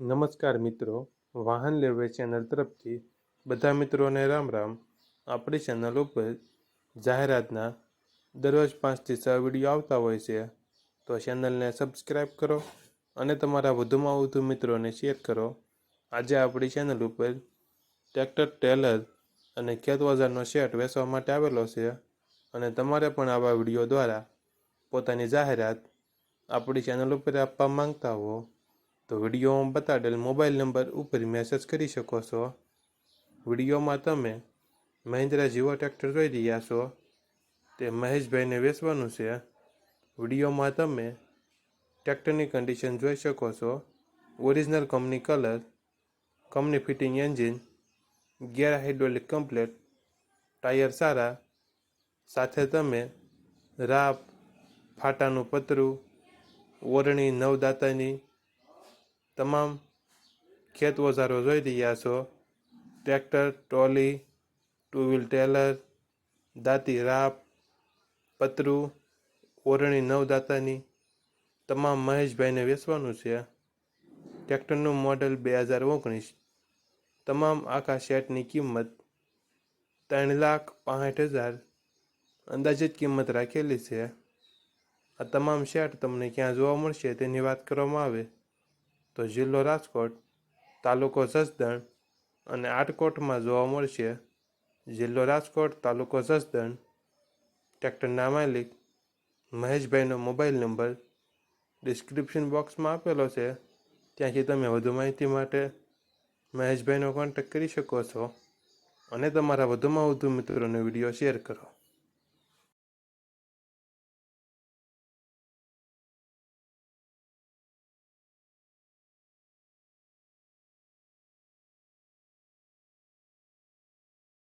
નમસ્કાર મિત્રો. વાહન લેવે ચેનલ તરફથી બધા મિત્રોને રામ રામ આપણી ચેનલ ઉપર જાહેરાતના દરરોજ પાંચથી છ વીડિયો આવતા હોય છે. તો ચેનલને સબસ્ક્રાઈબ કરો અને તમારા વધુમાં વધુ મિત્રોને શેર કરો. આજે આપણી ચેનલ ઉપર ટ્રેક્ટર ટેલર અને ખેત ઓજારનો શેટ વેચવા માટે આવેલો છે અને તમારે પણ આવા વીડિયો દ્વારા પોતાની જાહેરાત આપણી ચેનલ ઉપર આપવા માંગતા હો. તો વિડીયોમાં બતાડેલ મોબાઈલ નંબર ઉપર મેસેજ કરી શકો છો. વિડીયોમાં તમે મહિન્દ્રા જીવો ટ્રેક્ટર જોઈ રહ્યા છો. તે મહેશભાઈને વેચવાનું છે. વિડીયોમાં તમે ટ્રેક્ટરની કન્ડિશન જોઈ શકો છો. Original company colour company fitting engine gear hydraulic complete tyre સારા. સાથે તમે રાપ, ફાટાનું પતરું, ઓરણી, નવદાતાની તમામ ખેત ઓજારો જોઈ રહ્યા છો. Tractor, trolley two wheel trailer, દાંતી રાપ, પતરું, ઓરણી નવદાતાની, તમામ મહેશભાઈને વેચવાનું છે. ટ્રેક્ટરનું મોડલ બે હજાર ઓગણીસ. તમામ આખા સેટની કિંમત ત્રણ લાખ પાંસઠ હજાર. અંદાજિત કિંમત રાખેલી છે. આ તમામ સેટ તમને ક્યાં જોવા મળશે તેની વાત કરવામાં આવે. તો જિલ્લો રાજકોટ, તાલુકો જસદણ અને આટકોટમાં જોવા મળશે જિલ્લો રાજકોટ, તાલુકો જસદણ. ટ્રેક્ટરના માલિક મહેશભાઈનો મોબાઈલ નંબર ડિસ્ક્રિપ્શન બોક્સમાં આપેલો છે. ત્યાંથી તમે વધુ માહિતી માટે મહેશભાઈનો કોન્ટેક્ટ કરી શકો છો અને તમારા વધુમાં વધુ મિત્રોને વીડિયો શેર કરો.